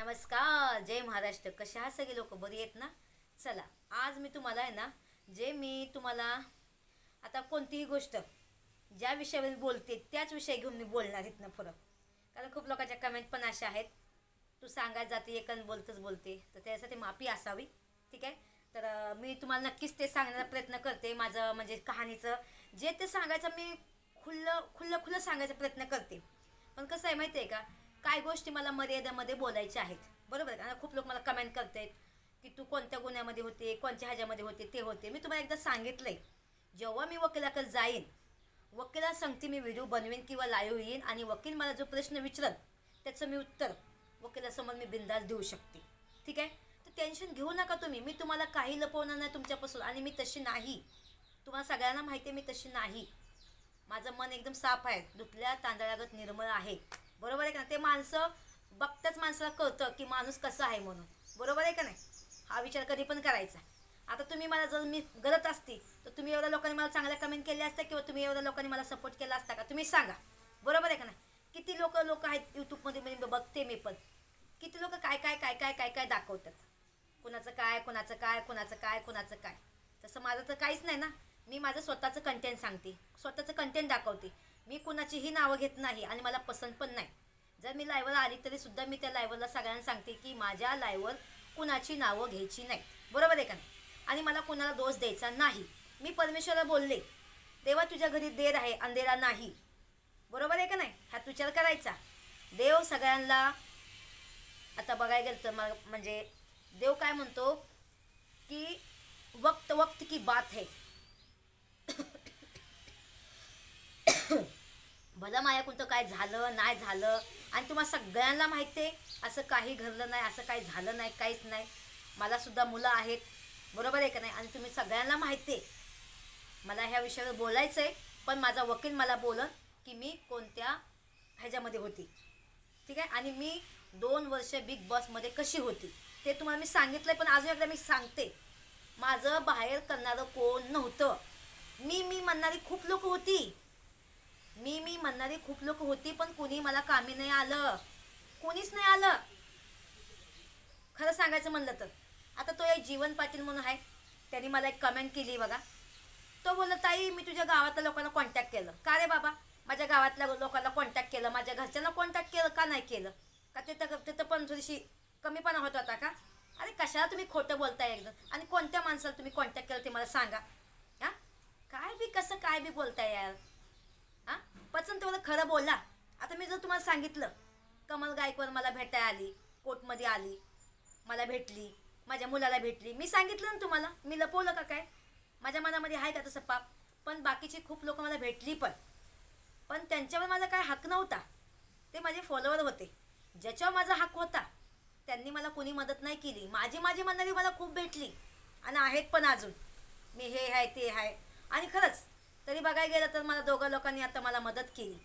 नमस्कार जय महाराष्ट्र. कसे सगळे लोक? बरी आहेत ना? चला आज मी तुम्हाला आहे ना जे मी तुम्हाला आता कोणतीही गोष्ट ज्या विषयावर बोलते त्याच विषय घेऊन मी बोलणार आहेत ना फरक. कारण खूप लोकांच्या कमेंट पण अशा आहेत तू सांगायला जाते एकन बोलतच बोलते. तर त्यासाठी माफी असावी ठीक आहे? तर मी तुम्हाला नक्कीच ते सांगण्याचा प्रयत्न करते. माझं म्हणजे कहाणीचं जे ते सांगायचं मी खुल्लं खुल्लं खुल्लं सांगायचा प्रयत्न करते. पण कसं आहे माहिती आहे का? काय गोष्टी मला मर्यादेमध्ये बोलायच्या आहेत? बरोबर आहे खूप लोक मला कमेंट करतात की तू कोणत्या गुन्ह्यामध्ये होते कोणत्या ह्याच्यामध्ये होते ते होते. मी तुम्हाला एकदा सांगितलंय जेव्हा मी वकिलाकडे जाईन वकिला सांगते मी व्हिडिओ बनवीन किंवा लाईव्ह येईन आणि वकील मला जो प्रश्न विचारत त्याचं मी उत्तर वकिलासमोर मी बिंदास देऊ शकते. ठीक आहे? तर टेन्शन घेऊ नका तुम्ही. मी तुम्हाला काही लपवणार नाही तुमच्यापासून आणि मी तशी नाही. तुम्हाला सगळ्यांना माहिती आहे मी तशी नाही. माझं मन एकदम साफ आहे. दुखल्या तांदळागत निर्मळ आहे. बरोबर आहे का ते माणसं बघताच माणसाला कळतं की माणूस कसा आहे म्हणून. बरोबर आहे का नाही? हा विचार कधी पण करायचा. आता तुम्ही मला जर मी गलत असती तर तुम्ही एवढ्या लोकांनी मला चांगल्या कमेंट केल्या असत्या किंवा तुम्ही एवढ्या लोकांनी मला सपोर्ट केला असता का? तुम्ही सांगा. बरोबर आहे का नाही? किती लोक लोक आहेत यूट्यूबमध्ये मी बघते मी पण. किती लोक काय काय काय काय काय काय दाखवतात? कुणाचं काय कुणाचं काय कुणाचं काय कुणाचं काय? तसं माझं तर काहीच नाही ना. मी माझं स्वतःचं कंटेंट सांगते. स्वतःचं कंटेंट दाखवते. मी कुणाचीही नावं घेत नाही आणि मला पसंत पण नाही. जर मी लाईव्हला आली तरी सुद्धा मी त्या लायवरला सगळ्यांना सांगते की माझ्या लायवर कुणाची नावं घ्यायची नाहीत. बरोबर आहे का नाही? आणि मला कुणाला दोष द्यायचा नाही. मी परमेश्वरला बोलले देवा तुझ्या घरी देर आहे अंधेरा नाही. बरोबर आहे का नाही? हात विचार करायचा. देव सगळ्यांना आता बघायला गेलं तर मग म्हणजे देव काय म्हणतो की वक्त वक्त की बात है भलं माया कोणतं काय झालं नाही झालं? आणि तुम्हाला सगळ्यांना माहिती आहे असं काही घडलं नाही असं काही झालं नाही काहीच नाही. मलासुद्धा मुलं आहेत. बरोबर आहे का नाही? आणि तुम्ही सगळ्यांना माहिती आहे. मला ह्या विषयावर बोलायचं आहे पण माझा वकील मला बोलत की मी कोणत्या ह्याच्यामध्ये होती. ठीक आहे? आणि मी दोन वर्ष बिग बॉसमध्ये कशी होती? ते तुम्हाला मी सांगितलं पण अजून एकदा मी सांगते. माझं बाहेर करणारं कोण नव्हतं. मी मी म्हणणारी खूप लोक होती. मी मी म्हणणारी खूप लोक होती पण कुणी मला कामी नाही आलं. कोणीच नाही आलं. खरं सांगायचं म्हणलं तर. आता तो एक जीवन पाटील म्हणून आहे. त्यांनी मला एक कमेंट केली बघा. तो बोलला ताई मी तुझ्या गावातल्या लोकांना कॉन्टॅक्ट केलं. का रे बाबा? माझ्या गावातल्या लोकांना कॉन्टॅक्ट केलं? माझ्या घरच्यांना कॉन्टॅक्ट केलं का नाही केलं? का तिथं तिथं पण थोडीशी कमीपणा होत होता का? अरे कशाला तुम्ही खोटं बोलताय एकदम? आणि कोणत्या माणसाला तुम्ही कॉन्टॅक्ट केलं ते मला सांगा. हां? काय बी कसं काय बी बोलताय यार? पचन तुम्हाला खरं बोला आता मी जर तुम्हाला सांगितलं कमल गायकवाड मला भेटायला आली कोर्टमध्ये आली मला भेटली माझ्या मुलाला भेटली मी सांगितलं ना तुम्हाला मी लपवलं का काय? माझ्या मनामध्ये आहे का तसं पाप? पण बाकीची खूप लोक मला भेटली पण. पण त्यांच्यावर माझा काय हक नव्हता. ते माझे फॉलोवर होते. ज्याच्यावर माझा हक होता त्यांनी मला कोणी मदत नाही केली. माझी माझी म्हणणारी मला खूप भेटली. आणि आहेत पण अजून. मी हे आहे ते आहे. आणि खरंच तरी बघायला गेलं तर मला दोघं लोकांनी आता मला मदत केली.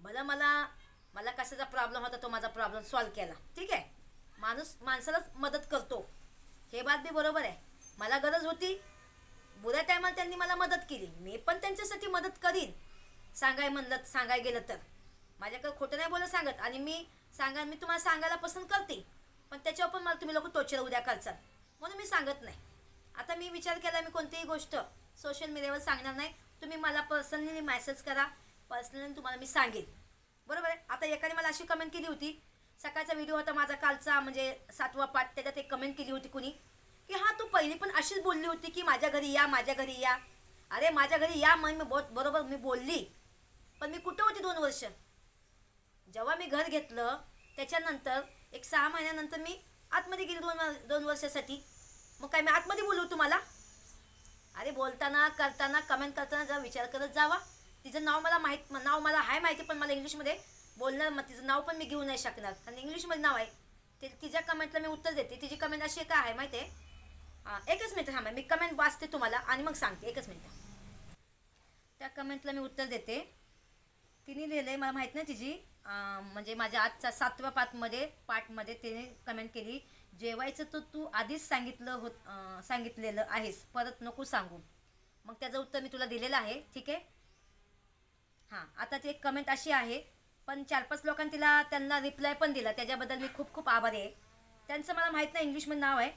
बरं मला मला कशाचा प्रॉब्लेम होता तो माझा प्रॉब्लेम सॉल्व केला. ठीक आहे? माणूस माणसालाच मदत करतो. हे बात बी बरोबर आहे. मला गरज होती. बुऱ्या टायमाला त्यांनी मला मदत केली. मी पण त्यांच्यासाठी मदत करीन. सांगाय म्हणलं सांगाय गेलं तर. माझ्याकडे खोटं नाही बोलत सांगत. आणि मी सांगा मी तुम्हाला सांगायला पसंत करते. पण त्याच्यावर पण मला तुम्ही लोक टोचर उद्या करचाल. म्हणून मी सांगत नाही. आता मी विचार केला मी कोणतीही गोष्ट सोशल मीडियावर सांगणार नाही. तुम्ही मला पर्सनली मेसेज करा. पर्सनली तुम्हाला मी सांगेन. बरोबर आहे? आता एकाने मला अशी कमेंट केली होती. सकाळचा व्हिडिओ होता माझा कालचा म्हणजे सातवा पाठ त्याच्यात एक कमेंट केली होती कुणी. की हां तू पहिली पण अशीच बोलली होती की माझ्या घरी या माझ्या घरी या. अरे माझ्या घरी या मग मी बहुत बरोबर मी बोलली. पण मी कुठं होती दोन वर्ष? जेव्हा मी घर घेतलं त्याच्यानंतर एक सहा महिन्यानंतर मी आतमध्ये गेली दोन दोन वर्षासाठी. मग काय मी आतमध्ये बोलू तुम्हाला? अरे बोलताना करताना कमेंट करताना जरा विचार करत जावा. तिचं नाव मला माहीत नाव मला आहे माहिती पण मला इंग्लिशमध्ये बोलणार मग तिचं नाव पण मी घेऊ नाही शकणार. आणि इंग्लिशमध्ये नाव आहे. ते तिच्या कमेंटला मी उत्तर देते. तिची कमेंट अशी काय आहे माहिती आहे? हां एकच मिनिट थांबा मी कमेंट वाचते तुम्हाला आणि मग सांगते. एकच मिनिट. त्या कमेंटला मी उत्तर देते. तिने लिहिलं आहे मला माहीत नाही तिची. म्हणजे माझ्या आजच्या सातव्या पाठमध्ये पाठमध्ये तिने कमेंट केली. जेवायचं तर तू आधीच सांगितलं होत सांगितलेलं आहेस. परत नको सांगू. मग त्याचं उत्तर मी तुला दिलेलं आहे ठीक आहे? हां आता ती एक कमेंट अशी आहे पण चार पाच लोकांनी तिला त्यांना रिप्लाय पण दिला. त्याच्याबद्दल मी खूप खूप आभारी आहे. त्यांचं मला माहीत नाही इंग्लिशमध्ये नाव आहे.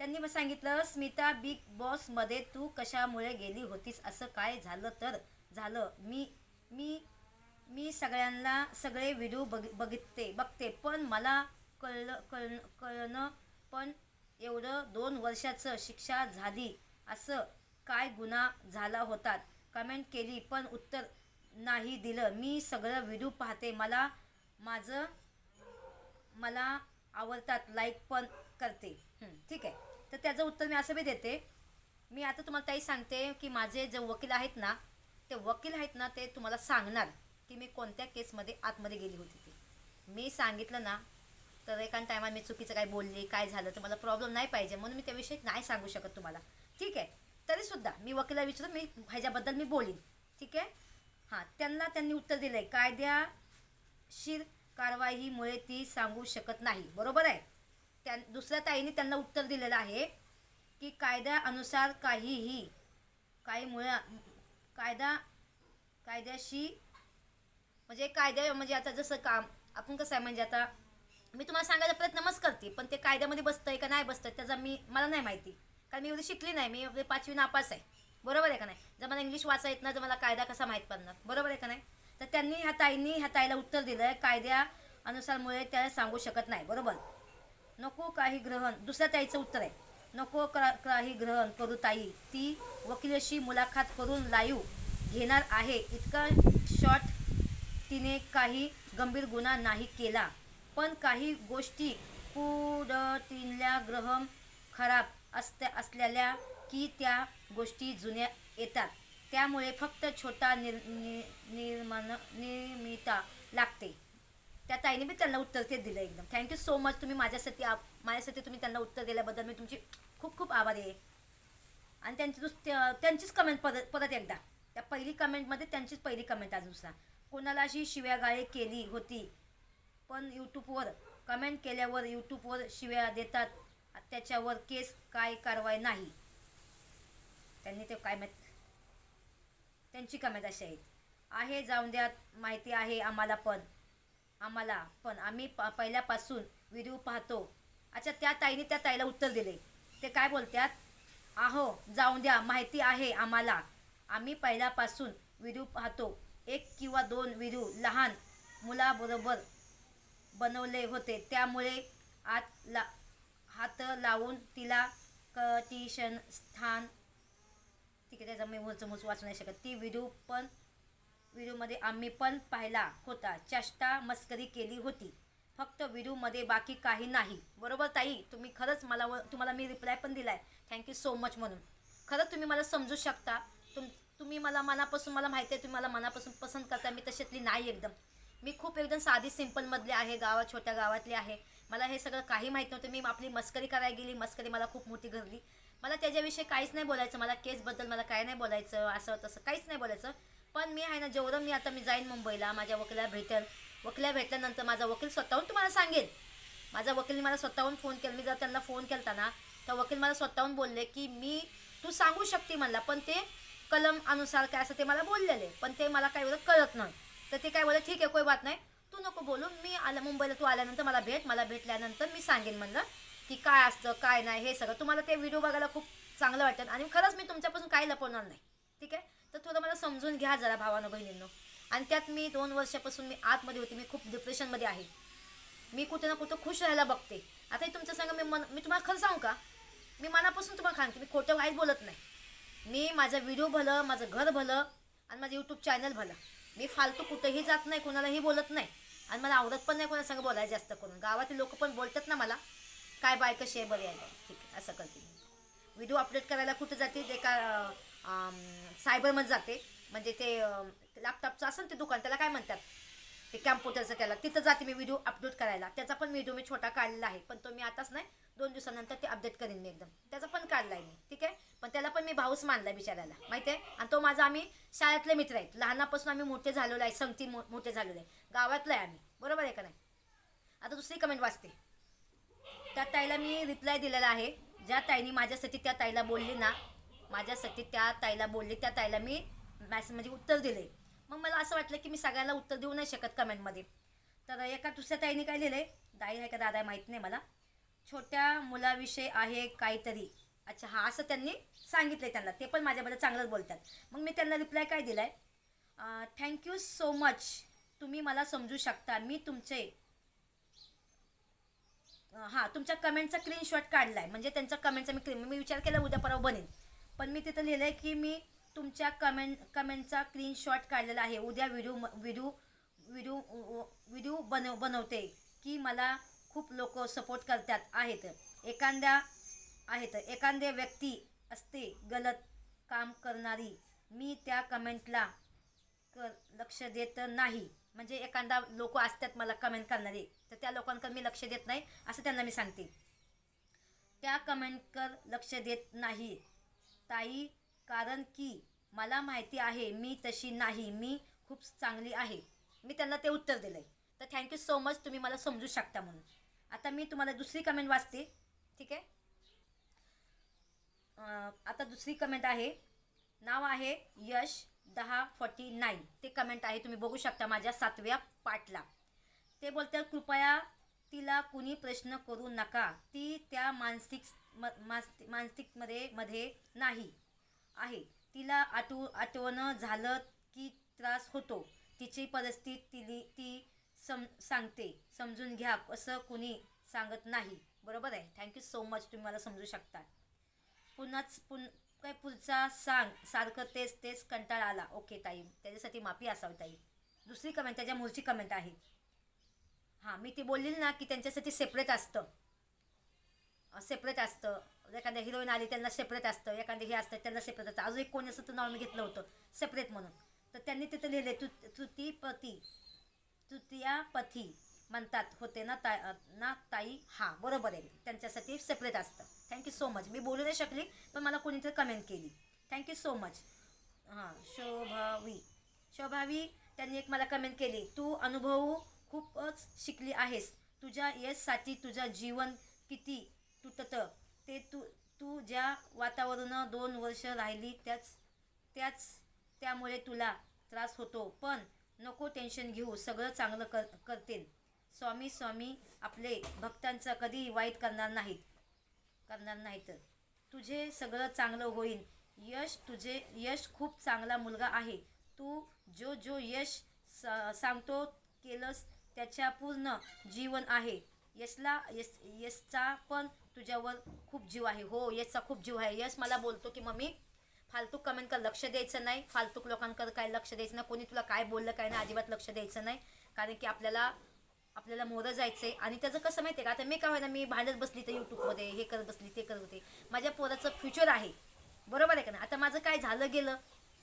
त्यांनी मग सांगितलं स्मिता बिग बॉसमध्ये तू कशामुळे गेली होतीस? असं काय झालं तर? झालं. मी मी मी सगळ्यांना सगळे व्हिडिओ बघ बघते बघते पण मला कळलं कळणं कळणं पण एवढं दोन वर्षाचं शिक्षा झाली असं काय गुन्हा झाला होता? कमेंट केली पण उत्तर नाही दिलं. मी सगळं व्हिडिओ पाहते. मला माझं मला आवडतात लाईक पण करते. ठीक आहे. तर त्याचं उत्तर मी असं बी देते. मी आता तुम्हाला ताई सांगते की माझे जे वकील आहेत ना ते वकील आहेत ना ते तुम्हाला सांगणार की मी कोणत्या केसमध्ये आतमध्ये गेली होती ती. मी सांगितलं ना तर एका टायमात मी चुकीचं काय बोलली काय झालं तर मला प्रॉब्लेम नाही पाहिजे. म्हणून मी त्याविषयी नाही सांगू शकत तुम्हाला. ठीक आहे? तरीसुद्धा मी वकिला विचारून मी ह्याच्याबद्दल मी बोलीन. ठीक आहे? हां त्यांना त्यांनी उत्तर दिलं आहे कायद्याशीर कारवाईमुळे ती सांगू शकत नाही. बरोबर आहे? त्या दुसऱ्या ताईने त्यांना उत्तर दिलेलं आहे की कायद्यानुसार काहीही काही मुळा कायदा कायद्याशी म्हणजे कायद्या म्हणजे आता जसं काम आपण कसं आहे म्हणजे आता मी तुम्हाला सांगायचा प्रयत्न मस्त करते पण ते कायद्यामध्ये बसतंय का नाही बसतंय त्याचा मी मला नाही माहिती. कारण मी एवढी शिकली नाही मी एवढी पाचवी नापास आहे. बरोबर आहे का नाही? जर मला इंग्लिश वाचा येत नाही तर मला कायदा कसा माहीत पडणार? बरोबर आहे का नाही? तर त्यांनी ह्या ताईंनी ह्या ताईला उत्तर दिलं आहे कायद्यानुसारमुळे त्या सांगू शकत नाही. बरोबर? नको काही ग्रहण. दुसऱ्या ताईचं उत्तर आहे. नको काही ग्रहण करू ताई. ती वकिलाशी मुलाखत करून लाईव्ह घेणार आहे. इतका शॉर्ट तिने काही गंभीर गुन्हा नाही केला. पण काही गोष्टी पुढतील्या ग्रहम खराब असत्या असलेल्या की त्या गोष्टी जुन्या येतात. त्यामुळे फक्त छोटा निर नि- निर्माण निर्मिता लागते. त्या ताईने मी त्यांना उत्तर ते दिलं एकदम. थँक्यू सो मच तुम्ही माझ्यासाठी आप- माझ्यासाठी तुम्ही त्यांना उत्तर दिल्याबद्दल मी तुमची खूप खूप आभारी आहे. आणि त्यांची दुस त्या- त्यांचीच कमेंट परत परत एकदा. त्या पहिली कमेंटमध्ये त्यांचीच पहिली कमेंट आज दुसरा. कोणाला कोणालाशी शिव्यागाळे केली होती पण यूट्यूबवर कमेंट केल्यावर यूट्यूबवर शिव्या देतात. त्याच्यावर केस काय कारवाई नाही. त्यांनी ते काय माहीत? त्यांची कमेंट अशी आहे आहे जाऊन द्यात माहिती आहे आम्हाला पण. आम्हाला पण. आम्ही प पहिल्यापासून व्हिडिओ पाहतो. अच्छा त्या ताईने त्या ताईला उत्तर दिले. ते काय बोलतात आहो जाऊन द्या. माहिती आहे आम्हाला. आम्ही पहिल्यापासून व्हिडिओ पाहतो. एक किंवा दोन व्हिडिओ लहान मुलाबरोबर बनवले होते. त्यामुळे आत ला हात लावून तिला कटिशन स्थान तिकडे जमी त्याचा वाचू नाही शकत. ती व्हिडिओ पण व्हिडिओमध्ये आम्ही पण पाहिला होता. चेष्टा मस्करी केली होती. फक्त व्हिडिओमध्ये बाकी काही नाही. बरोबर ताई? तुम्ही खरंच मला व तुम्हाला मी रिप्लाय पण दिला आहे थँक्यू सो मच म्हणून. खरंच तुम्ही मला समजू शकता. तुम तुम्ही मला मनापासून मला माहिती आहे तुम्ही मला मनापासून पसंत करता मी तशातली नाही एकदम. मी खूप एकदम साधी सिम्पलमधले आहे गावात छोट्या गावातली आहे. मला हे सगळं काही माहीत नव्हतं. मी आपली मस्करी करायला गेली. मस्करी मला खूप मोठी घडली. मला त्याच्याविषयी काहीच नाही बोलायचं. मला केसबद्दल मला काय नाही बोलायचं. असं तसं काहीच नाही बोलायचं. पण मी आहे ना जेवढं मी आता मी जाईन मुंबईला माझ्या वकिला भेटेल. वकिला भेटल्यानंतर माझा वकील स्वतःहून तुम्हाला सांगेल. माझा वकील मला स्वतःहून फोन केला. मी जर त्यांना फोन केला ना तर वकील मला स्वतःहून बोलले की मी तू सांगू शकते मला पण ते कलम अनुसार काय असं ते मला बोललेले. पण ते मला काय एवढं कळत नाही तर ते काय बोलले ठीक आहे कोई बात नाही. तू नको बोलू. मी आला मुंबईला तू आल्यानंतर मला भेट. मला भेटल्यानंतर मी सांगेन म्हणलं की काय असतं काय नाही हे सगळं. तुम्हाला ते व्हिडिओ बघायला खूप चांगलं वाटेल आणि खरंच मी तुमच्यापासून काही लपवणार नाही. ठीक आहे? तर थोडं मला समजून घ्या जरा भावानं बहिणींनो. आणि त्यात मी दोन वर्षापासून मी आतमध्ये होते. मी खूप डिप्रेशनमध्ये आहे. मी कुठे ना कुठं खुश राहायला बघते. आता हे तुमचं सांगा मी मन मी तुम्हाला खरं सांगू का? मी मनापासून तुम्हाला सांगते. मी खोटं काहीच बोलत नाही. मी माझा व्हिडिओ भलं माझं घर भलं आणि माझं यूट्यूब चॅनल भलं. मी फालतू कुठंही जात नाही कोणालाही बोलत नाही. आणि मला आवडत पण नाही कोणासंग बोलायला जास्त करून. गावातील लोक पण बोलतात ना मला काय बाय कशी आहे बरी आहे. ठीक आहे असं करते मी. व्हिडिओ अपलोड करायला कुठं जाते? ते का सायबरमध्ये जाते. म्हणजे ते लॅपटॉपचं असेल ते दुकान त्याला काय म्हणतात? ते कॅम्प्युटरचं त्याला. तिथं जाते मी व्हिडिओ अपलोड करायला. त्याचा पण व्हिडिओ मी छोटा काढलेला आहे. पण तो मी आताच नाही दोन दिवसानंतर ते अपडेट करीन मी एकदम. त्याचा पण काढला आहे मी ठीक आहे? पण त्याला पण मी भाऊच मानला बिचारायला माहिती आहे? आणि तो माझा आम्ही शाळेतले मित्र आहेत. लहानापासून आम्ही मोठे झालेलो आहे संगती मो मोठे झालेलो आहे. गावातलं आहे आम्ही बरोबर आहे का नाही? आता दुसरी कमेंट वाचते. त्या ताईला मी रिप्लाय दिलेला आहे. ज्या ताईने माझ्यासाठी त्या ताईला बोलली ना माझ्यासाठी त्या ताईला बोलली त्या ताईला मी मॅसेज म्हणजे उत्तर दिले मग मला असं वाटलं की मी सगळ्याला उत्तर देऊ नाही शकत कमेंटमध्ये तर एका दुसऱ्या ताईने काय लिहिलं आहे दाई आहे का दादा माहीत नाही मला. छोट्या मुलाविषयी आहे काहीतरी. अच्छा हा असं त्यांनी सांगितलं आहे त्यांना. ते पण माझ्याबद्दल चांगलंच बोलतात. मग मी त्यांना रिप्लाय काय दिला आहे थँक्यू सो मच तुम्ही मला समजू शकता. मी तुमचे हां तुमच्या कमेंटचा स्क्रीनशॉट काढला आहे म्हणजे त्यांचा कमेंटचा मी screen- मी विचार केला उद्या परवा बनेल. पण मी तिथं लिहिलं आहे की मी तुमच्या कमेंट कमेंटचा स्क्रीनशॉट काढलेला आहे. उद्या व्हिडिओ व्हिडिओ व्हिडिओ व्हिडिओ बनव बनवते. की मला खूप लोक सपोर्ट करतात आहेत. एखाद्या आहेत. एखाद्या व्यक्ती असते गलत काम करणारी. मी त्या कमेंटला कर लक्ष देत नाही. म्हणजे एखादा लोक असतात मला कमेंट करणारे तर त्या लोकांकडे मी लक्ष देत नाही असं त्यांना मी सांगते. त्या कमेंटकर लक्ष देत नाही. ताई कारण की मला माहिती आहे मी तशी नाही. मी खूप चांगली आहे. मी त्यांना ते उत्तर दिलं आहे तर थँक्यू सो मच तुम्ही मला समजू शकता म्हणून. आता मी तुम्हाला दुसरी कमेंट वाचते. ठीक आहे? आता दुसरी कमेंट आहे. नाव आहे यश दहा फॉर्टी नाईन ते कमेंट आहे तुम्ही बघू शकता माझ्या सातव्या पाठला. ते बोलतात कृपया तिला कुणी प्रश्न करू नका. ती त्या मानसिक म- मास- मानसिकमध्ये मध्ये नाही. आहे. तिला आठव आठवणं झालं की त्रास होतो. तिची परिस्थिती तिली ती सम सांगते. समजून घ्या असं कुणी सांगत नाही. बरोबर आहे? थँक्यू सो मच तुम्ही मला समजू शकता पुन्हाच पुन काय पुढचा सांग सारखं तेच तेच कंटाळा आला. ओके ताई. त्याच्यासाठी माफी असावी ताई. दुसरी कमेंट त्याच्या मूळची कमेंट आहे. हां मी ती बोललेली ना की त्यांच्यासाठी सेपरेट असतं. सेपरेट असतं. एखाद्या हिरोईन आली त्यांना सेपरेट असतं. एखादं हे असतं त्यांना सेपरेट असतं. अजून एक कोणी असं तर नाव मी घेतलं होतं. सेपरेट म्हणून. तर त्यांनी तिथं लिहिले तु तृतीपती तृतीयापथी. म्हणतात होते ना ता ना ताई हां बरोबर आहे. त्यांच्यासाठी सेपरेट असतं. थँक्यू सो मच मी बोलू नाही शकली पण मला कोणीतरी कमेंट केली. थँक्यू सो मच हां शोभावी. शोभावी त्यांनी एक मला कमेंट केली. तू अनुभव खूपच शिकली आहेस. तुझ्या यशसाठी तुझं जीवन किती तुटत? ते तू तू ज्या वातावरण दोन वर्ष राहिली त्याच त्याच त्यामुळे तुला त्रास होतो. पण नको टेन्शन घेऊ. सगळं चांगलं कर करतील स्वामी स्वामी आपले भक्तांचं कधी वाईट करणार नाहीत. करणार नाहीत. तुझे सगळं चांगलं होईल. यश तुझे यश खूप चांगला मुलगा आहे. तू जो जो यश स सांगतो केलंस त्याच्या पूर्ण जीवन आहे. यशला यश यशचा पण तुझ्यावर खूप जीव आहे. हो यशचा खूप जीव आहे. यश मला बोलतो की मम्मी फालतू कमेंट लक्ष द्यायचं नाही. फालतूक लोकांकडे काय लक्ष द्यायचं नाही. कोणी तुला काय बोललं काय नाही अजिबात लक्ष द्यायचं नाही. कारण की आपल्याला आपल्याला मोरं जायचं आहे आणि त्याचं कसं माहिती आहे का? आता मी काय व्हायला मी भांडत बसली तर यूट्यूबमध्ये हे करत बसली ते करत होते. माझ्या पोराचं फ्युचर आहे. बरोबर आहे का नाही? आता माझं काय झालं गेलं?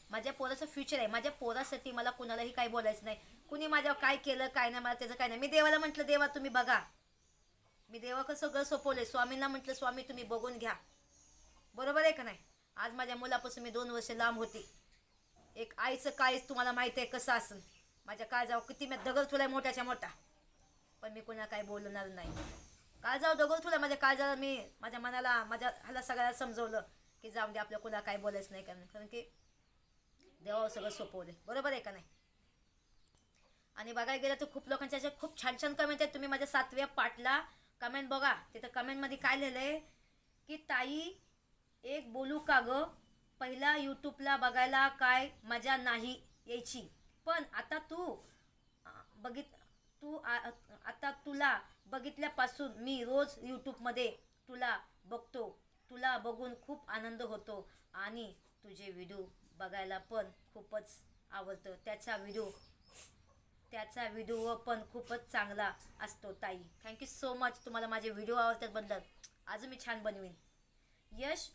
माझ्या पोराचं फ्युचर आहे. माझ्या पोरासाठी मला कुणालाही काय बोलायचं नाही. कुणी माझ्यावर काय केलं काय नाही मला त्याचं काय नाही. मी देवाला म्हटलं देवा तुम्ही बघा. मी देवाकडे सगळं सोपवलंय. स्वामींना म्हटलं स्वामी तुम्ही बघून घ्या. बरोबर आहे का नाही? आज माझ्या मुलापासून मी दोन वर्ष लांब होते. एक आईचं काळीच तुम्हाला माहीत आहे कसं असं माझ्या काळजावर किती मी दगड तुलाय मोठ्याच्या मोठा पण मी कुणा काही बोलणार नाही. काळजावर दोघं तुला माझ्या काळजाला मी माझ्या मनाला माझ्या ह्याला सगळ्याला समजवलं की जाऊन दे आपल्या कुणा काही बोलायचं नाही कारण कारण की देवावर सगळं सोपवले बरोबर आहे का नाही? आणि बघायला गेलं तर खूप लोकांच्या अशा खूप छान छान कमेंट आहेत. तुम्ही माझ्या सातव्या पाठला कमेंट बघा. तिथं कमेंटमध्ये काय लिहिलं आहे की ताई एक बोलू का ग? पहिला यूट्यूबला बघायला काय मजा नाही यायची. पण आता तू बघित तू आ- आता तुला बघितल्यापासून मी रोज यूट्यूबमध्ये तुला बघतो. तुला बघून खूप आनंद होतो. आणि तुझे व्हिडिओ बघायला पण खूपच आवडतं. त्याचा व्हिडिओ त्याचा व्हिडिओ पण खूपच चांगला असतो ताई. थँक्यू सो मच तुम्हाला माझे व्हिडिओ आवडतात बद्दल. अजून मी छान बनवीन. यश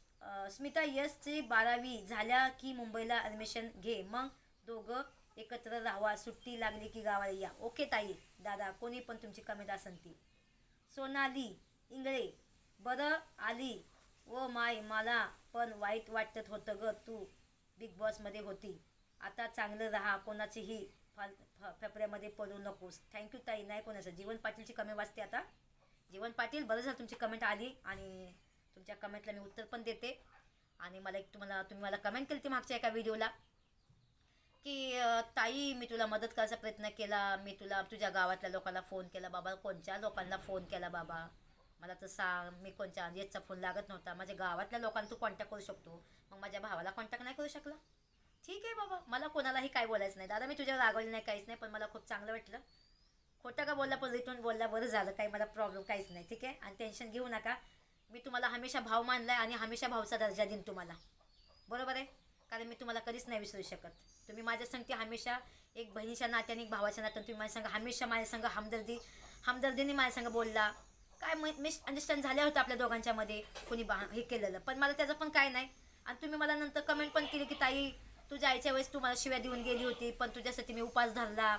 स्मिता यशची बारावी झाल्या की मुंबईला ॲडमिशन घे. मग दोघं एकत्र राहा सुट्टी लागली की गावाला या. ओके ताई दादा कोणी पण तुमची कमेंट असन ती. सोनाली इंगळे बरं आली. ओ माय मला पण वाईट वाटत होतं ग तू बिग बॉसमध्ये होती. आता चांगलं राहा कोणाचीही फाल फ फेफड्यामध्ये पडू नकोस. थँक्यू ताई नाही कोणाचं. जीवन पाटीलची कमेंट वाचते आता. जीवन पाटील बरं झालं तुमची कमेंट आली आणि तुमच्या कमेंटला मी उत्तर पण देते. आणि मला एक तुम्हाला तुम्ही मला कमेंट केली ती मागच्या एका व्हिडिओला की ताई मी तुला मदत करायचा प्रयत्न केला. मी तुला तुझ्या गावातल्या लोकांना फोन केला बाबा कोणत्या लोकांना फोन केला बाबा? मला तर सांग मी कोणत्या येतचा फोन लागत नव्हता. माझ्या गावातल्या लोकांना तू कॉन्टॅक्ट करू शकतो. मग माझ्या भावाला कॉन्टॅक्ट नाही करू शकला. ठीक आहे बाबा मला कोणालाही काय बोलायचं नाही. दादा मी तुझ्यावर रागवली नाही काहीच नाही पण मला खूप चांगलं वाटलं. खोटं का बोलला? पण रिटर्न बोलला बरं झालं काही मला प्रॉब्लेम काहीच नाही. ठीक आहे? आणि टेन्शन घेऊ नका. मी तुम्हाला हमेशा भाव मानला आहे आणि हमेशा भावचा दर्जा देईन तुम्हाला. बरोबर आहे? कारण मी तुम्हाला कधीच नाही विसरू शकत. तुम्ही माझ्या संगती हमेशा एक बहिणीच्या नात्याने एक भावाच्या नात्याने तुम्ही माझ्या संग हमेशा माझ्या संग हमदर्दी हमदर्दीने माझ्या संग बोलला. काय मिस अंडरस्टँड झाल्या होत्या आपल्या दोघांच्यामध्ये कोणी बा हे केलेलं. पण मला त्याचं पण काय नाही. आणि तुम्ही मला नंतर कमेंट पण केली की ताई तू जायच्या वेळेस तू मला शिव्या देऊन गेली होती पण तुझ्यासाठी मी उपास धरला.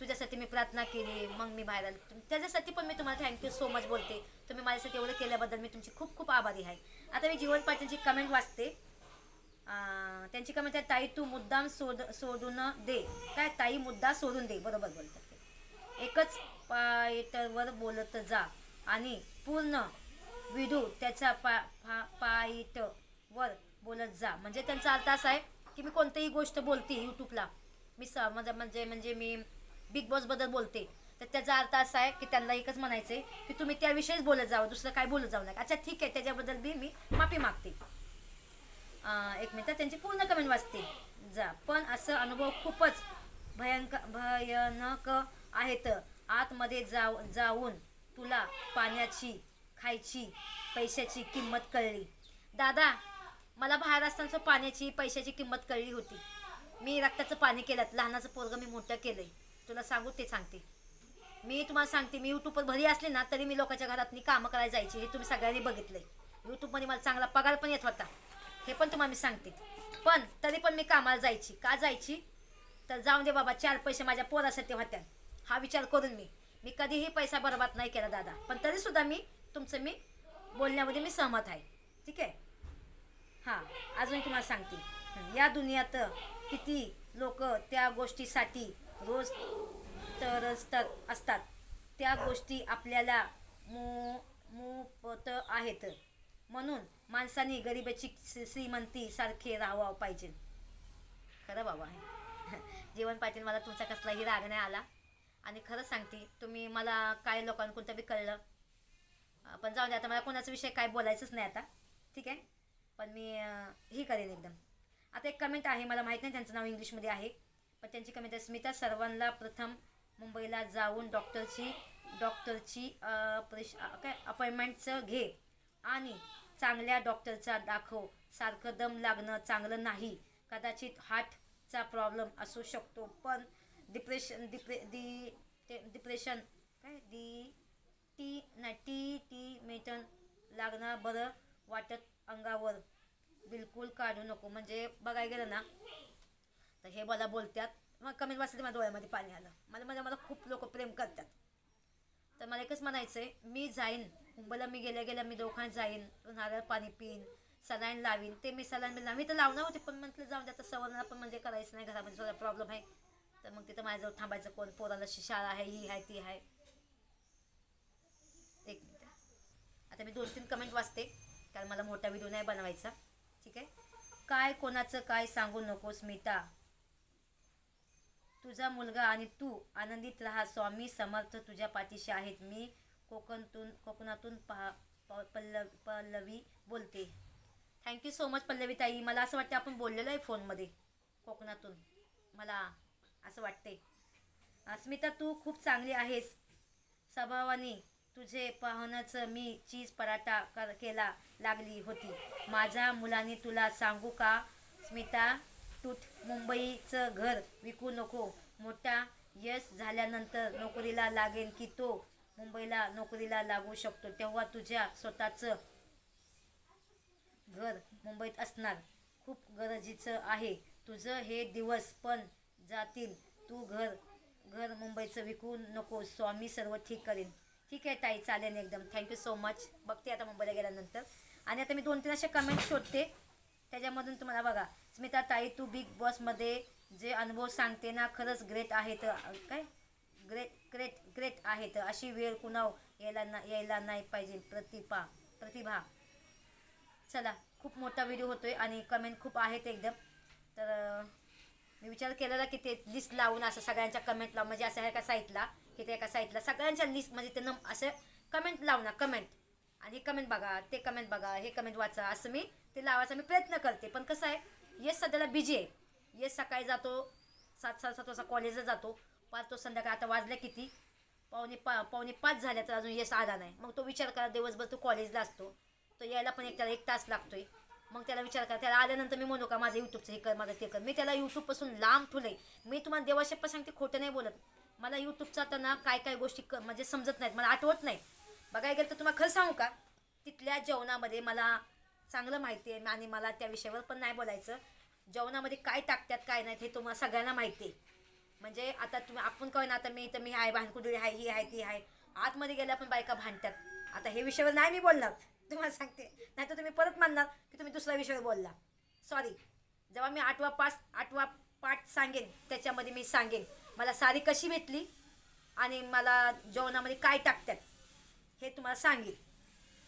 तुझ्यासाठी मी प्रार्थना केली. मग मी बाहेर आले. त्याच्यासाठी पण मी तुम्हाला थँक्यू सो मच बोलते. तुम्ही माझ्यासाठी एवढं केल्याबद्दल मी तुमची खूप खूप आभारी आहे. आता मी जीवन पाटीलची कमेंट वाचते. त्यांची कमेंट आहे ताई तू मुद्दाम सोड सोडून दे. काय? ताई मुद्दा सोडून दे. बरोबर बोलतात ते. एकच पायटवर बोलत जा आणि पूर्ण विडू त्याच्या पा पा पायटवर बोलत जा. म्हणजे त्यांचा अर्थ असा आहे की मी कोणतीही गोष्ट बोलते यूट्यूबला मी स म्हणजे म्हणजे म्हणजे मी बिग बॉसबद्दल बोलते. तर त्याचा अर्थ असा आहे की त्यांना एकच म्हणायचं आहे की तुम्ही त्याविषयीच बोलत जावं दुसरं काय बोलत जाऊ नका. अच्छा ठीक आहे. त्याच्याबद्दल बी मी माफी मागते. एक मिनिट त्यांची पूर्ण कमेंट वाचते. जा पण असं अनुभव खूपच भयंक भयानक आहेत. आतमध्ये जाऊ जाऊन तुला पाण्याची खायची पैशाची किंमत कळली. दादा मला बाहेर असताना पाण्याची पैशाची किंमत कळली होती. मी रक्ताचं पाणी केलं लहानाचं पोरगं मी मोठं केलं आहे तुला सांगू ते सांगते. मी तुम्हाला सांगते मी यूट्यूबवर भरी असले ना तरी मी लोकांच्या घरात मी कामं करायला जायची हे तुम्ही सगळ्यांनी बघितलं आहे यूट्यूबमध्ये मला चांगला पगार पण येत होता. हे पण तुम्हाला मी सांगते. पण तरी पण मी कामाला जायची. का जायची? तर जाऊन दे बाबा चार पैसे माझ्या पोरासाठी होत्या. हा विचार करून मी. मी कधीही पैसा बरबाद नाही केला दादा. पण तरी सुद्धा मी तुमचं मी बोलण्यामध्ये मी सहमत आहे. ठीक आहे? हां अजून तुम्हाला सांगते. या दुनियात किती लोक त्या गोष्टीसाठी रोज तर असतात. त्या गोष्टी आपल्याला मो मोफत आहेत. म्हणून माणसाने गरिबाची श्री- श्रीमंती सारखे राहावं पाहिजे. खरं बाबा जीवन पाटील मला तुमचा कसलाही राग नाही आला. आणि खरंच सांगते तुम्ही मला काय लोकांना कोणतं बी कळलं. पण जाऊ दे आता मला कोणाचा विषय काय बोलायचंच नाही आता. ठीक आहे? पण मी ही हे करेन एकदम. आता एक कमेंट आहे मला माहीत नाही त्यांचं नाव इंग्लिशमध्ये आहे. पण त्यांची कमेंट आहे स्मिता सर्वांना प्रथम मुंबईला जाऊन डॉक्टरची डॉक्टरची प्रेश काय अपॉइंटमेंटचं घे. आणि चांगल्या डॉक्टरचा दाखव. सारखं दम लागणं चांगलं नाही. कदाचित हार्टचा प्रॉब्लेम असू शकतो पण डिप्रेशन डिप्रे डी ते डिप्रेशन काय? डी टी नाही टी टी मेटन लागणं बरं वाटत अंगावर. बिलकुल काढू नको. म्हणजे बघायला गेलं ना तर हे मला बोलतात मग कमेंट वाचले माझ्या डोळ्यामध्ये पाणी आलं. मला म्हणजे मला खूप लोक प्रेम करतात. तर मला एकच म्हणायचं आहे मी जाईन. मुंबईला मी गेल्या गेल्या मी दवाखान्यात जाईन नारळ पाणी पिईन सलाईन लावीन ते मी सलाईन मी मी तर लावणार होते पण म्हटलं जाऊन द्या तर सवरणाला पण म्हणजे करायचं नाही घरामध्ये थोडा प्रॉब्लेम आहे. तर मग तिथं माझ्याजवळ थांबायचं कोण? पोराला शाळा आहे ही आहे ती आहे. एक मिनिट. आता मी दोन तीन कमेंट वाचते कारण मला मोठा व्हिडिओ नाही बनवायचा. ठीक आहे? काय कोणाचं काय सांगू नको स्मिता तुझा मुलगा आणि तू आनंदित राहा स्वामी समर्थ तुझ्या पाठीशी आहेत. मी कोकणतून कोकणातून पहा प- पल्लव पल्लवी बोलते. थँक्यू सो मच पल्लवी ताई मला असं वाटतं आपण बोललेलो आहे फोनमध्ये कोकणातून. मला असं वाटते अस्मिता तू खूप चांगली आहेस. स्वभावाने तुझे पाहण्याचं मी चीज पराठा कर केला लागली होती. माझ्या मुलाने तुला सांगू का? स्मिता तूट मुंबईचं घर विकू नको. मोठा यश झाल्यानंतर नोकरीला लागेल की तो मुंबईला नोकरीला लागू शकतो तेव्हा तुझ्या स्वतःचं घर मुंबईत असणार. खूप गरजेचं आहे. तुझं हे दिवस पण जातील. तू घर घर मुंबईचं विकू नको. स्वामी सर्व ठीक करेन. ठीक आहे ताई चालेल एकदम. थँक्यू सो मच बघते आता मुंबईला गेल्यानंतर. आणि आता मी दोन तीन असे कमेंट शोधते. त्याच्यामधून तुम्हाला बघा. स्मिता ताई तू बिग बॉसमध्ये जे अनुभव सांगते ना खरंच ग्रेट आहे. तर काय? ग्रेट ग्रेट ग्रेट आहेत. अशी वेळ कुणाव यायला ना यायला नाही पाहिजे. प्रतिभा प्रतिभा. चला खूप मोठा व्हिडिओ होतोय आणि कमेंट खूप आहेत एकदम. तर मी विचार केलेला की ते लिस्ट लावून असं सगळ्यांच्या कमेंट लावून म्हणजे असं एका साईटला की ते एका साईटला सगळ्यांच्या लिस्ट म्हणजे त्यांना असं कमेंट लावणार कमेंट आणि कमेंट बघा ते कमेंट बघा हे कमेंट वाचा. असं मी ते लावायचा मी प्रयत्न करते. पण कसं आहे येस सध्याला बिजी आहे. येस सकाळी जातो सात सात सात वाजता कॉलेजला जातो. पाच तो संध्याकाळ आता वाजले किती? पावणे पा पावणे पाच झाल्या तर अजून यश आला नाही. मग तो विचार करा दिवसभर तो कॉलेजला असतो. तो यायला पण एक त्याला एक तास लागतोय. मग त्याला विचार करा त्याला आल्यानंतर मी म्हणू का माझं यूट्यूबचं हे कर माझं ते कर. मी त्याला यूट्यूबपासून लांब ठुलंय मी तुम्हाला देवाशप्पा सांगते खोटं नाही बोलत. मला यूट्यूबचं आता ना काय काय गोष्टी क म्हणजे समजत नाहीत. मला आठवत नाही. बघायला गेलं तर तुम्हाला खरं सांगू का तिथल्या जेवणामध्ये मला चांगलं माहिती आहे आणि मला त्या विषयावर पण नाही बोलायचं. जेवणामध्ये काय टाकतात काय नाहीत हे तुम्हाला सगळ्यांना माहिती आहे. म्हणजे आता तुम्ही आपण काय ना आता मी तर मी आहे भानकुडुरी आहे ही आहे ती आहे. आतमध्ये गेल्या पण बायका भांडतात. आता हे विषयावर नाही मी बोलणार. तुम्हाला सांगते. नाही तर तुम्ही परत मानणार की तुम्ही दुसऱ्या विषयावर बोलला. सॉरी जेव्हा मी आठवा पास आठवा पाठ सांगेन त्याच्यामध्ये मी सांगेन. मला सारी कशी भेटली आणि मला जेवणामध्ये काय टाकतात हे तुम्हाला सांगेन.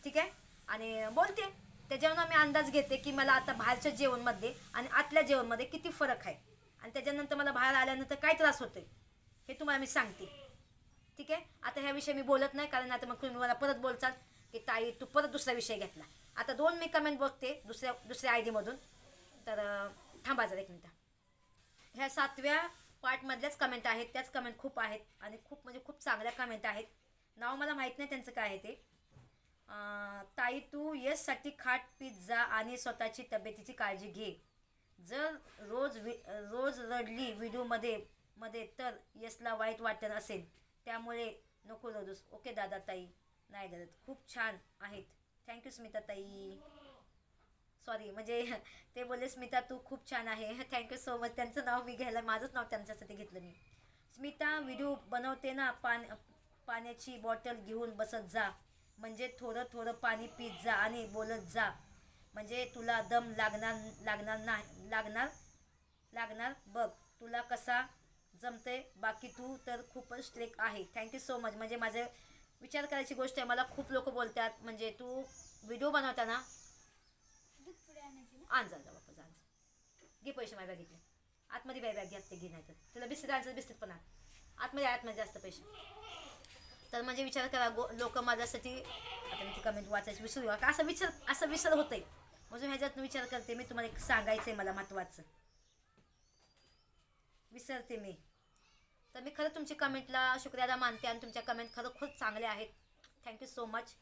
ठीक आहे? आणि बोलते. त्याच्यावरून मी अंदाज घेते की मला आता बाहेरच्या जेवणमध्ये आणि आतल्या जेवणमध्ये किती फरक आहे. आणि त्याच्यानंतर मला बाहेर आल्यानंतर काय त्रास होतोय हे तुम्हाला मी सांगते. ठीक आहे? आता ह्या विषयी मी बोलत नाही कारण आता मग तुम्ही मला परत बोलचाल की ताई तू परत दुसरा विषय घेतला. आता दोन मी कमेंट बघते दुसऱ्या दुसऱ्या आय डीमधून तर थांबा जरा एक मिनटं. ह्या सातव्या पार्टमधल्याच कमेंट आहेत त्याच कमेंट खूप आहेत आणि खूप म्हणजे खूप चांगल्या कमेंट आहेत. नाव मला माहीत नाही त्यांचं काय आहे ते. ताई तू येससाठी खाट पिझ्झा आणि स्वतःची तब्येतीची काळजी घे. जर रोज वि रोज रडली व्हिडिओमध्ये मध्ये तर यसला वाईट वाटत असेल. त्यामुळे नको रडूस. ओके दादा ताई. नाही रडत. खूप छान आहेत. थँक्यू स्मिता ताई. सॉरी म्हणजे ते बोलले स्मिता तू खूप छान आहे. थँक्यू सो मच त्यांचं नाव मी घ्यायला माझंच नाव त्यांच्यासाठी घेतलं मी. स्मिता व्हिडिओ बनवते ना पान पाण्याची बॉटल घेऊन बसत जा. म्हणजे थोडं थोडं पाणी पीत जा आणि बोलत जा. म्हणजे तुला दम लागणार लागणार नाही. लागणार लागणार. बघ तुला कसा जमते बाकी तू तर खूपच स्ट्रेक आहे. थँक्यू सो मच म्हणजे माझे विचार करायची गोष्ट आहे. मला खूप लोक बोलतात. म्हणजे तू व्हिडिओ बनवताना आण जा जा बापा आण घे पैसे माझ्या बॅगेतले. आतमध्ये बॅग बॅग घ्या ते घे नाही तर तुला बिस्किट आणायचं बिस्किट पण आण. आतमध्ये आतमध्ये जास्त पैसे. तर म्हणजे विचार करा गो लोक माझ्यासाठी आता मी ती कमेंट वाचायची विसरू का असं विचार असं विसर होतंय. म्हणजे ह्याच्यात विचार करते मी तुम्हाला एक सांगायचं आहे मला महत्त्वाचं विसरते मी. तर मी खरं तुमची कमेंटला शुक्रियाला मानते आणि तुमच्या कमेंट खरं खूप चांगल्या आहेत. थँक्यू सो मच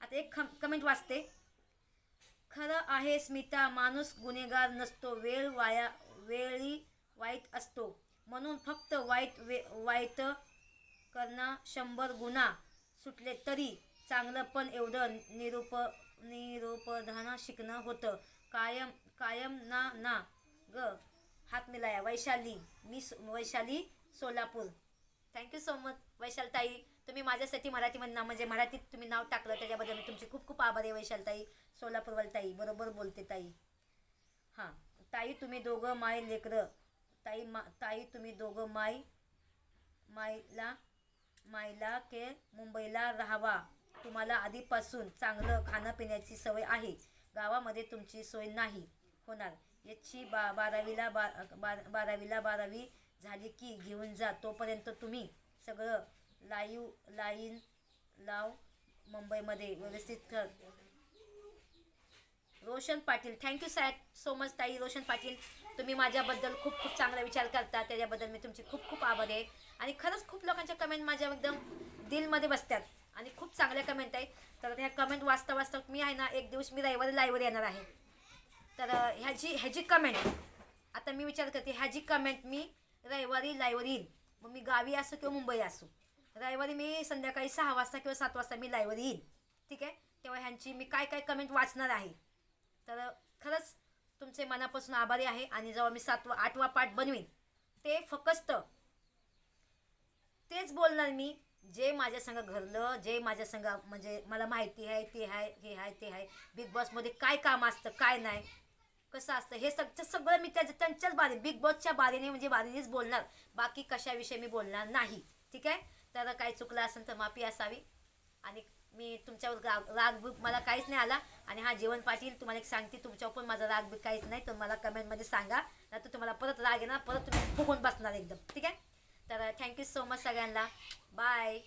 आता एक कमेंट वाचते. खरं आहे स्मिता माणूस गुन्हेगार नसतो वेळ वाया वेळी वाईट असतो. म्हणून फक्त वाईट वे वाईट करणं शंभर गुन्हा सुटले तरी चांगलं पण एवढं निरूप निरूपधाना शिकणं होतं. कायम कायम ना ना ग हात मिलाया. वैशाली मी Vaishali Solapur. Thank you so much Vaishali ताई तुम्ही माझ्यासाठी मराठीमध्ये म्हणजे मराठीत तुम्ही नाव टाकलं त्याच्याबद्दल मी तुमची खूप खूप आभार आहे वैशाल ताई ताई बरोबर बोलते ताई. हां ताई तुम्ही दोघं माय लेकरं. ताई मा ताई तुम्ही दोघं माय मायला मायला के मुंबईला राहावा. तुम्हाला आधीपासून चांगलं खाणं पिण्याची सवय आहे. गावामध्ये तुमची सोय नाही. होणार. याची बा बारावीला बा बारावीला बारावी झाली की घेऊन जा. तोपर्यंत तुम्ही सगळं लाईव लाईन लाव मुंबईमध्ये. व्यवस्थित कर. रोशन पाटील. थँक्यू सॅट सो मच ताई. रोशन पाटील तुम्ही माझ्याबद्दल खूप खूप चांगला विचार करता. त्याच्याबद्दल मी तुमची खूप खूप आभार आहे. आणि खरंच खूप लोकांच्या कमेंट माझ्या एकदम दिलमध्ये बसतात. आणि खूप चांगल्या कमेंट आहे तर ह्या कमेंट वाचता वाचता मी आहे ना एक दिवस मी रविवारी लाईव्हवर येणार आहे. तर ह्याची ह्याची कमेंट आता मी विचार करते ह्याची कमेंट मी रविवारी लाईव्हवर येईल मग मी गावी असो किंवा मुंबई असो. रविवारी मी संध्याकाळी सहा वाजता किंवा सात वाजता मी लाईव्हवर येईल ठीक आहे? तेव्हा ह्यांची मी काय काय कमेंट वाचणार आहे? तर खरंच तुमचे मनापासून आभारी आहे आणि जेव्हा मी सातवा आठवा पाठ बनवीन ते फक्त तेच बोलणार मी जे माझ्या संग घडलं जे माझ्या संग म्हणजे मला माहिती आहे ते आहे हे आहे ते आहे. बिग बॉसमध्ये काय काम असतं काय नाही कसं असतं हे सगळं सगळं मी त्याच्या त्यांच्याच बारे बिग बॉसच्या बारीने म्हणजे बारीनेच बोलणार. बाकी कशाविषयी मी बोलणार नाही ठीक आहे? तर काही चुकलं असेल तर माफी असावी. आणि मी तुमच्यावर राग राग बीक मला काहीच नाही आला. आणि हा जीवन पाटील तुम्हाला एक सांगते तुमच्यावर पण माझा राग बिग काहीच नाही. तर मला कमेंटमध्ये सांगा. नाही तर तुम्हाला परत राग येणार परत तुम्ही फुगून बसणार एकदम ठीक आहे? तर थँक्यू सो मच सगळ्यांना. बाय